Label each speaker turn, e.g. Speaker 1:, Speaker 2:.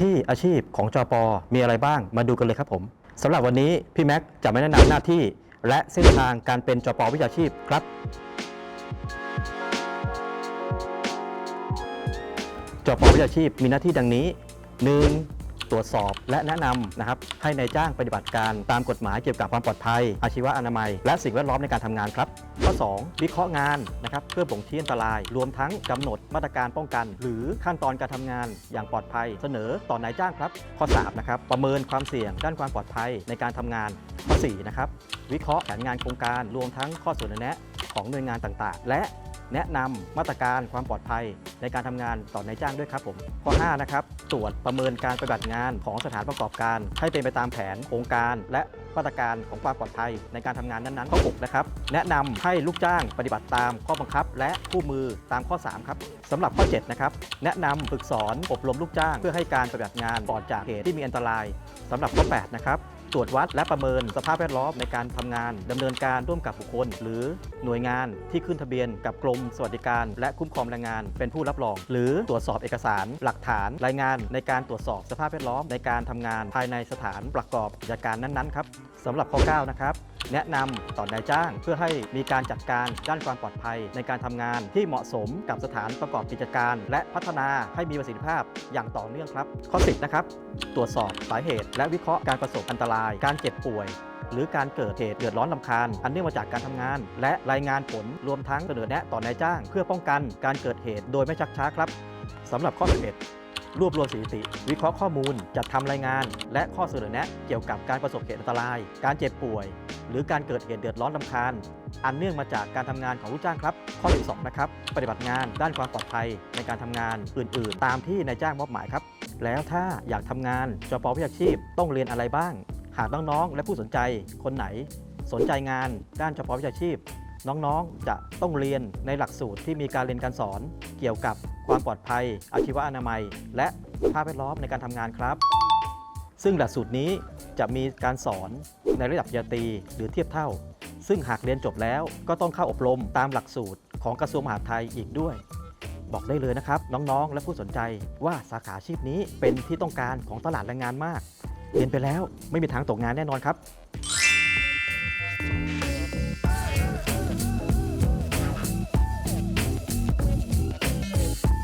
Speaker 1: ที่อาชีพของจอปอมีอะไรบ้างมาดูกันเลยครับผมสำหรับวันนี้พี่แม็กจะมาแนะนำหน้าที่ และเส้นทางการเป็นจอปอวิชาชีพครับ จอปวิชาชีพมีหน้าที่ดังนี้ 1. ตรวจสอบและแนะนำนะครับให้ในายจ้างปฏิบัติการตามกฎหมายเกี่ยวกับความปลอดภัย อาชีวะอนามัย และสิ่งแวดล้อมในการทำงานครับ ข้อ 2. วิเคราะห์งานนะครับเพื่อบ่งชี้อันตราย รวมทั้งกำหนดมาตรการป้องกัน หรือขั้นตอนการทำงานอย่างปลอดภัย เสนอต่อนายจ้างครับ ข้อ 3. นะครับประเมินความเสี่ยงด้านความปลอดภัยในการทำงาน ข้อ 4. นะครับวิเคราะห์แผนงานโครงการรวมทั้งข้อเสนอแนะของหน่วยงานต่างๆ และ แนะนำมาตรการความปลอดภัยในการทำงานต่อนายจ้างด้วยครับผม ข้อ 5 นะครับ ตรวจประเมินการปฏิบัติงานของสถานประกอบการ ให้เป็นไปตามแผนโครงการ และมาตรการของความปลอดภัยในการทำงานนั้นๆ ข้อ 6 นะครับ แนะนำให้ลูกจ้างปฏิบัติตามข้อบังคับ และคู่มือตามข้อ 3 ครับสำหรับข้อ 7 นะครับ แนะนำฝึกสอนอบรมลูกจ้าง เพื่อให้การปฏิบัติงานปลอดจากเหตุที่มีอันตรายสำหรับข้อ 8 นะครับ ตรวจวัดและประเมินสภาพแวดล้อมในการทำงานดำเนินการร่วมกับบุคคล หรือหน่วยงานที่ขึ้นทะเบียนกับกรมสวัสดิการ และคุ้มครองแรงงาน เป็นผู้รับรอง หรือตรวจสอบเอกสาร หลักฐาน รายงานในการตรวจสอบสภาพแวดล้อมในการทำงาน ภายในสถานประกอบกิจการนั้นๆครับสำหรับข้อ9นะครับ แนะนำต่อนายจ้างเพื่อให้มีการจัดการด้านความปลอดภัย ในการทำงานที่เหมาะสมกับสถานประกอบกิจการ และพัฒนาให้มีประสิทธิภาพอย่างต่อเนื่องครับ ข้อ10นะครับ ตรวจสอบสาเหตุ และวิเคราะห์การประสบอันตราย การเจ็บป่วย หรือการเกิดเหตุเดือดร้อนลำคาญ อันเนื่องมาจากการทำงาน และรายงานผลรวมทั้งเสนอแนะต่อนายจ้าง เพื่อป้องกันการเกิดเหตุโดยไม่ชักช้าครับสำหรับข้อ11 รวบรวมสถิติ วิเคราะห์ข้อมูล จัดทำรายงาน และข้อเสนอแนะเกี่ยวกับการประสบเหตุอันตราย การเจ็บป่วย หรือการเกิดเหตุเดือดร้อนลำคาญ อันเนื่องมาจากการทำงานของลูกจ้างครับ ข้อ12นะครับ ปฏิบัติงานด้านความปลอดภัยในการทำงานอื่น ๆ ตามที่นายจ้างมอบหมายครับ แล้วถ้าอยากทำงานจปวิชาชีพ ต้องเรียนอะไรบ้าง หากน้องๆและผู้สนใจคนไหน สนใจงานด้านจปวิชาชีพ น้องๆจะต้องเรียนในหลักสูตรที่มีการเรียนการสอนเกี่ยวกับ ความปลอดภัย อาชีวอนามัย และภาพแวดล้อมในการทำงานครับ ซึ่งหลักสูตรนี้จะมีการสอนในระดับปริญญาตรีหรือเทียบเท่า ซึ่งหากเรียนจบแล้วก็ต้องเข้าอบรมตามหลักสูตรของกระทรวงมหาดไทยอีกด้วย บอกได้เลยนะครับ น้องๆ และผู้สนใจว่าสาขาอาชีพนี้เป็นที่ต้องการของตลาดแรงงานมาก เรียนไปแล้วไม่มีทางตกงานแน่นอนครับ